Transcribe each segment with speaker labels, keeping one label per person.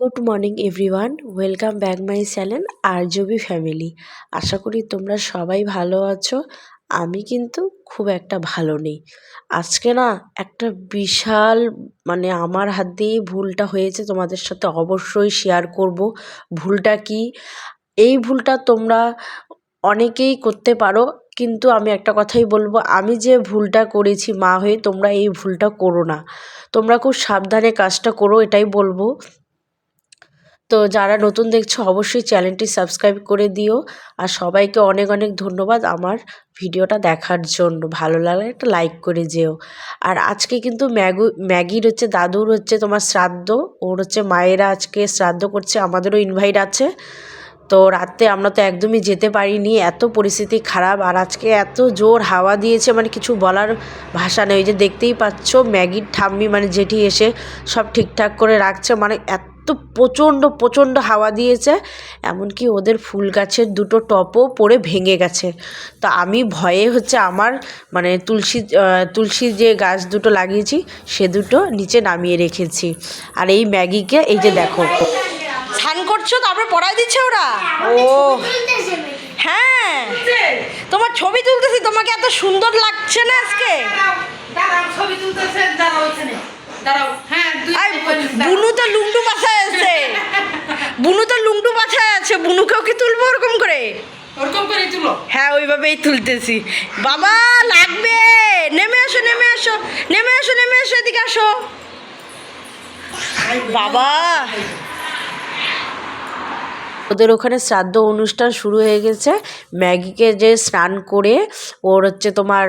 Speaker 1: Good morning everyone welcome back my channel RJB family আশা করি তোমরা সবাই ভালো আছো। আমি কিন্তু খুব একটা ভালো নেই। আজকে না একটা বিশাল মানে আমার হাত দিয়েই ভুলটা হয়েছে, তোমাদের সাথে অবশ্যই শেয়ার করব। ভুলটা কি? এই ভুলটা তোমরা অনেকেই করতে পারো, কিন্তু আমি একটা কথাই বলব, আমি যে ভুলটা করেছি, মা হয়ে তোমরা এই ভুলটা করো না। তোমরা খুব সাবধানে কাজটা করো, এটাই বলব। তো যারা নতুন দেখছ, অবশ্যই চ্যানেলটি সাবস্ক্রাইব করে দিও। আর সবাইকে অনেক অনেক ধন্যবাদ আমার ভিডিওটা দেখার জন্য। ভালো লাগলে একটা লাইক করে যেও। আর আজকে কিন্তু ম্যাগু, ম্যাগির হচ্ছে, দাদুর হচ্ছে তোমার শ্রাদ্ধ। ওর হচ্ছে মায়েরা আজকে শ্রাদ্ধ করছে, আমাদেরও ইনভাইট আছে। তো রাতে আমরা তো একদমই যেতে পারিনি, এত পরিস্থিতি খারাপ আর আজকে এত জোর হাওয়া দিয়েছে মানে কিছু বলার ভাষা নেই। যে দেখতেই পাচ্ছ ম্যাগির ঠাম্মি মানে জেঠি এসে সব ঠিকঠাক করে রাখছে মানে এত তো প্রচণ্ড প্রচণ্ড হাওয়া দিয়েছে, এমনকি ওদের ফুল গাছের দুটো টপও পড়ে ভেঙে গেছে। তো আমি ভয়ে হচ্ছে আমার মানে তুলসী তুলসী যে গাছ দুটো লাগিয়েছি, সে দুটো নিচে নামিয়ে রেখেছি। আর এই ম্যাগিকে, এই যে দেখো।
Speaker 2: করছ তারপরে পড়ায় দিচ্ছে ওরা? ও। হ্যাঁ। তোমার ছবি তুলতেছি তোমাকে এত সুন্দর লাগছে না আজকে?
Speaker 3: হ্যাঁ
Speaker 2: বুনু তো লুংটু বাসায় আছে। বুনু তো লুংটু বাসায় আছে বুনুকেও কি তুলবো ওরকম করে?
Speaker 3: ওরকম করে তুলো।
Speaker 2: হ্যাঁ ওইভাবেই তুলতেছি। বাবা লাগবে! নেমে আসো নেমে আসো নেমে আসো নেমে আসো এদিকে আসো। বাবা!
Speaker 1: ওদের ওখানে শ্রাদ্ধ অনুষ্ঠান শুরু হয়ে গেছে। ম্যাগিকে যে স্নান করে ওর হচ্ছে তোমার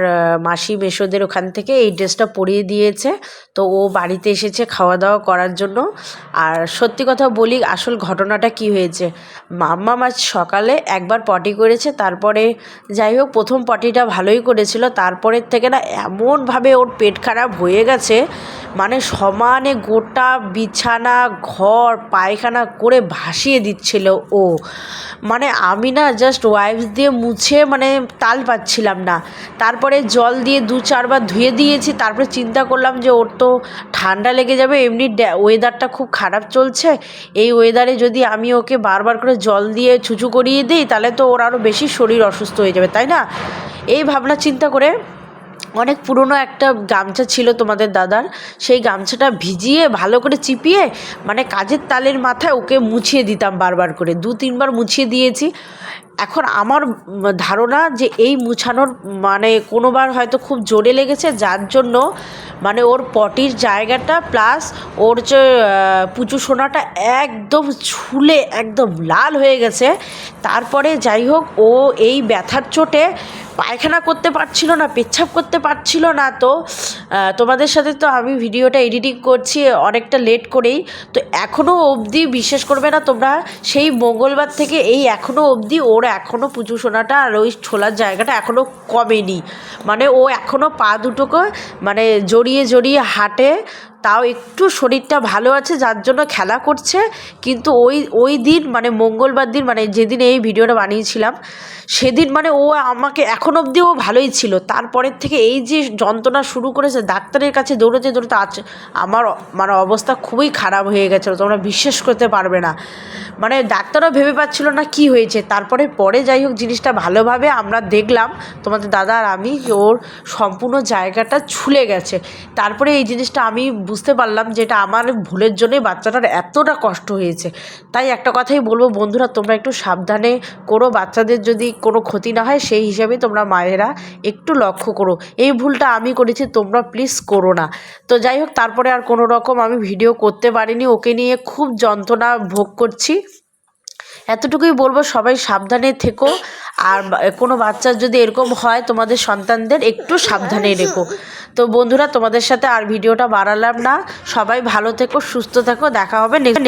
Speaker 1: মাসি মেশোদের ওখান থেকে এই ড্রেসটা পরিয়ে দিয়েছে। তো ও বাড়িতে এসেছে খাওয়া দাওয়া করার জন্য। আর সত্যি কথা বলি, আসল ঘটনাটা কি হয়েছে? মাম্মা মাছ সকালে একবার পটি করেছে, তারপরে যাই হোক, প্রথম পটিটা ভালোই করেছিল। তারপরের থেকে না এমনভাবে ওর পেট খারাপ হয়ে গেছে মানে সমানে গোটা বিছানা, ঘর, পায়খানা করে ভাসিয়ে দিচ্ছিল ও। মানে আমি না জাস্ট ওয়াইপস দিয়ে মুছে মানে তাল পাচ্ছিলাম না। তারপরে জল দিয়ে দু চারবার ধুয়ে দিয়েছি, তারপরে চিন্তা করলাম যে ওর তো ঠান্ডা লেগে যাবে, এমনি ওয়েদারটা খুব খারাপ চলছে। এই ওয়েদারে যদি আমি ওকে বারবার করে জল দিয়ে ছুচু করিয়ে দিই, তাহলে তো ওর আরও বেশি শরীর অসুস্থ হয়ে যাবে, তাই না? এই ভাবনা চিন্তা করে অনেক পুরনো একটা গামছা ছিল তোমাদের দাদার। সেই গামছাটা ভিজিয়ে, ভালো করে চিপিয়ে মানে কাজের তালের মাথায় ওকে মুছিয়ে দিতাম বারবার করে। দু, তিনবার মুছিয়ে দিয়েছি। এখন আমার ধারণা যে এই মুছানোর মানে কোনোবার হয়তো খুব জোরে লেগেছে, যার জন্য মানে ওর পটির জায়গাটা প্লাস ওর যে পুচু সোনাটা একদম ছুলে একদম লাল হয়ে গেছে। তারপরে যাই হোক, ও এই ব্যথার চোটে পায়খানা করতে পারছিল না পেচ্ছাপ করতে পারছিল না তো তোমাদের সাথে তো আমি ভিডিওটা এডিটিং করছি, অনেকটা লেট করেই। তো এখনও অবধি বিশ্বাস করবে না তোমরা, সেই মঙ্গলবার থেকে এই এখনও অবধি ওর এখনও পুজো সোনাটা আর ওই ছোলার জায়গাটা এখনও কমেনি। মানে ও এখনও পা দুটোকে মানে জড়িয়ে জড়িয়ে হাঁটে, তাও একটু শরীরটা ভালো আছে, যার জন্য খেলা করছে। কিন্তু ওই ওই দিন মানে মঙ্গলবার দিন মানে যেদিন এই ভিডিওটা বানিয়েছিলাম, সেদিন মানে ও আমাকে এখন অবধি ও ভালোই ছিল। তারপরের থেকে এই যে যন্ত্রণা শুরু করেছে ডাক্তারের কাছে দৌড়তে দৌড়তে আছে আমার মানে অবস্থা খুবই খারাপ হয়ে গেছিল, তোমরা বিশ্বাস করতে পারবে না। মানে ডাক্তারও ভেবে পাচ্ছিল না কি হয়েছে, তারপরে পরে যাই হোক জিনিসটা ভালোভাবে আমরা দেখলাম, তোমাদের দাদা আর আমি ওর সম্পূর্ণ জায়গাটা ছুলে গেছে। তারপরে এই জিনিসটা আমি বুঝতে পারলাম যে এটা আমার ভুলের জন্যই বাচ্চাটার এতটা কষ্ট হয়েছে। তাই একটা কথাই বলব, বন্ধুরা, তোমরা একটু সাবধানে করো, বাচ্চাদের যদি কোনো ক্ষতি না হয় সেই হিসাবে তোমরা মায়েরা একটু লক্ষ্য করো। এই ভুলটা আমি করেছি, তোমরা প্লিজ করো না। তো যাই হোক, তারপরে আর কোনো রকম আমি ভিডিও করতে পারিনি। ওকে নিয়ে খুব যন্ত্রণা ভোগ করছি। এতটুকুই বলব, সবাই সাবধানে থেকো। আর কোনো বাচ্চার যদি এরকম হয় তোমাদের সন্তানদের, একটু সাবধানে রেখো। তো বন্ধুরা, তোমাদের সাথে আর ভিডিওটা বাড়ালাম না। সবাই ভালো থেকো, সুস্থ থেকো। দেখা হবে নেক্সট